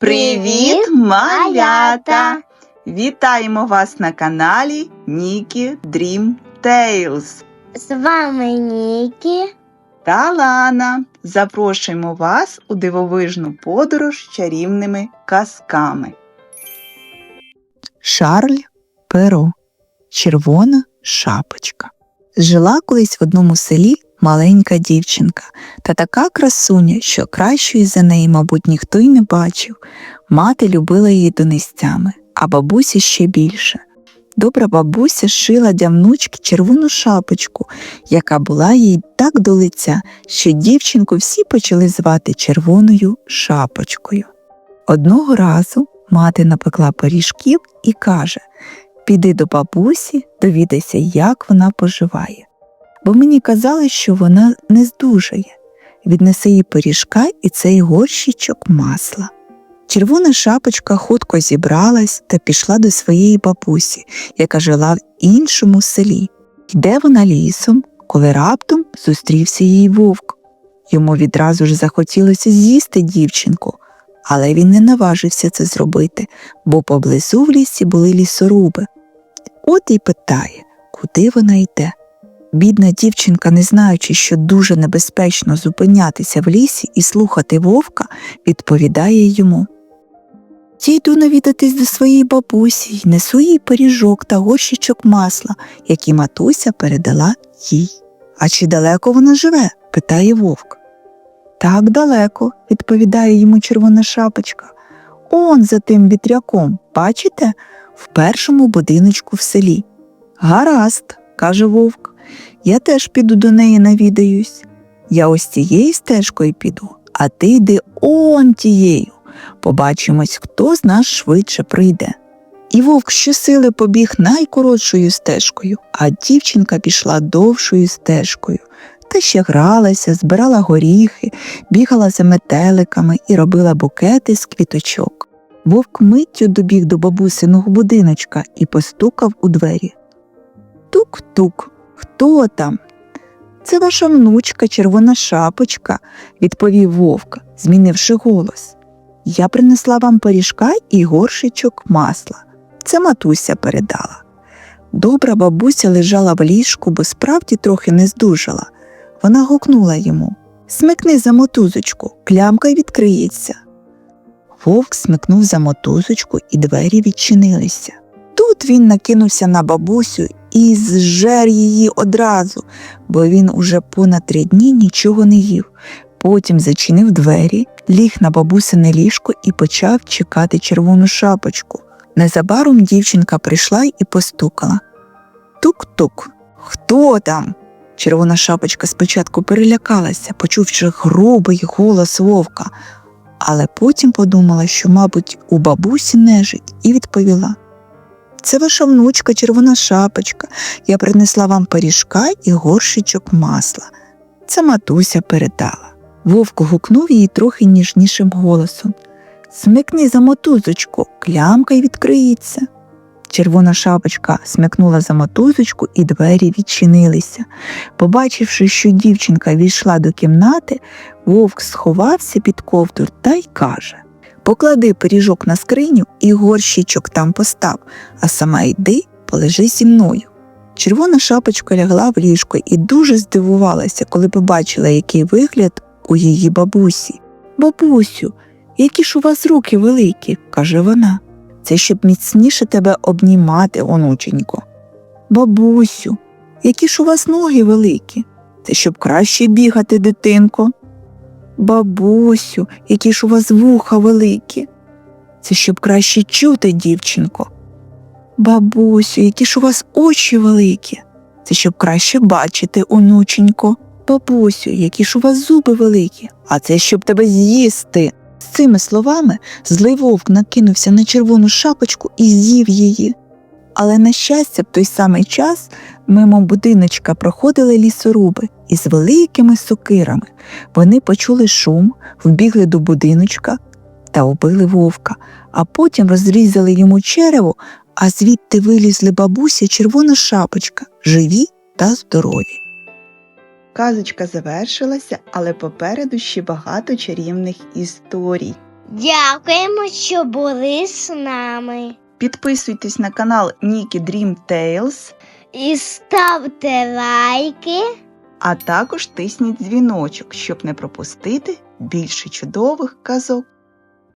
Привіт, малята! Вітаємо вас на каналі Нікі Dream Tales З вами Нікі. та Лана. Запрошуємо вас у дивовижну подорож чарівними казками. Шарль Перо Червона шапочка. Жила колись в одному селі маленька дівчинка, та така красуня, що кращої за неї, мабуть, ніхто й не бачив. Мати любила її донестями, а бабуся ще більше. Добра бабуся шила для внучки червону шапочку, яка була їй так до лиця, що дівчинку всі почали звати червоною шапочкою. Одного разу мати напекла пиріжків і каже Піди до бабусі, довідайся, як вона поживає. Бо мені казали, що вона не здужає. Віднеси їй пиріжка і цей горщичок масла. Червона шапочка хутко зібралась та пішла до своєї бабусі, яка жила в іншому селі. Йде вона лісом, коли раптом зустрівся їй вовк. Йому відразу ж захотілося з'їсти дівчинку, але він не наважився це зробити, бо поблизу в лісі були лісоруби. От і питає, куди вона йде. Бідна дівчинка, не знаючи, що дуже небезпечно зупинятися в лісі і слухати вовка, відповідає йому. Я йду навідатись до своєї бабусі й несу їй пиріжок та горщичок масла, які матуся передала їй. А чи далеко вона живе? питає вовк. Так далеко, відповідає йому червона шапочка. Он за тим вітряком, бачите, в першому будиночку в селі. Гаразд, каже вовк, я теж піду до неї навідаюсь. Я ось цією стежкою піду, а ти йди он тією. Побачимось, хто з нас швидше прийде. І вовк щосили побіг найкоротшою стежкою, а дівчинка пішла довшою стежкою. Та ще гралася, збирала горіхи, бігала за метеликами і робила букети з квіточок. Вовк миттю добіг до бабусиного будиночка і постукав у двері. Тук-тук, хто там? Це ваша внучка, червона шапочка, відповів вовк, змінивши голос. Я принесла вам пиріжка і горшичок масла. Це матуся передала. Добра бабуся лежала в ліжку, бо справді трохи не здужала. Вона гукнула йому Смикни за мотузочку, клямка й відкриється. Вовк смикнув за мотузочку, і двері відчинилися. Тут він накинувся на бабусю і зжер її одразу, бо він уже понад три дні нічого не їв. Потім зачинив двері, ліг на бабусине ліжко і почав чекати червону шапочку. Незабаром дівчинка прийшла і постукала. Тук-тук. Хто там? Червона шапочка спочатку перелякалася, почувши грубий голос вовка, але потім подумала, що, мабуть, у бабусі нежить, і відповіла. Це ваша внучка, червона шапочка. Я принесла вам пиріжка і горшичок масла. Це матуся передала. Вовк гукнув її трохи ніжнішим голосом. Смикни за мотузочку, клямка й відкриється. Червона шапочка смикнула за мотузочку, і двері відчинилися. Побачивши, що дівчинка війшла до кімнати, вовк сховався під ковдур та й каже Поклади пиріжок на скриню і горщичок там постав, а сама йди, полежи зі мною. Червона шапочка лягла в ліжко і дуже здивувалася, коли побачила, який вигляд у її бабусі. Бабусю, які ж у вас руки великі, каже вона. Це щоб міцніше тебе обнімати, онученько. Бабусю, які ж у вас ноги великі? Це щоб краще бігати, дитинко. Бабусю, які ж у вас вуха великі. Це щоб краще чути, дівчинко. Бабусю, які ж у вас очі великі. Це щоб краще бачити, онученько. Бабусю, які ж у вас зуби великі, а це щоб тебе з'їсти. З цими словами злий вовк накинувся на червону шапочку і з'їв її. Але, на щастя, в той самий час мимо будиночка проходили лісоруби із великими сокирами. Вони почули шум, вбігли до будиночка та убили вовка, а потім розрізали йому черево, а звідти вилізли бабуся червона шапочка, живі та здорові. Казочка завершилася, але попереду ще багато чарівних історій. Дякуємо, що були з нами. Підписуйтесь на канал Нікі Dream Tales, І ставте лайки. а також тисніть дзвіночок, щоб не пропустити більше чудових казок.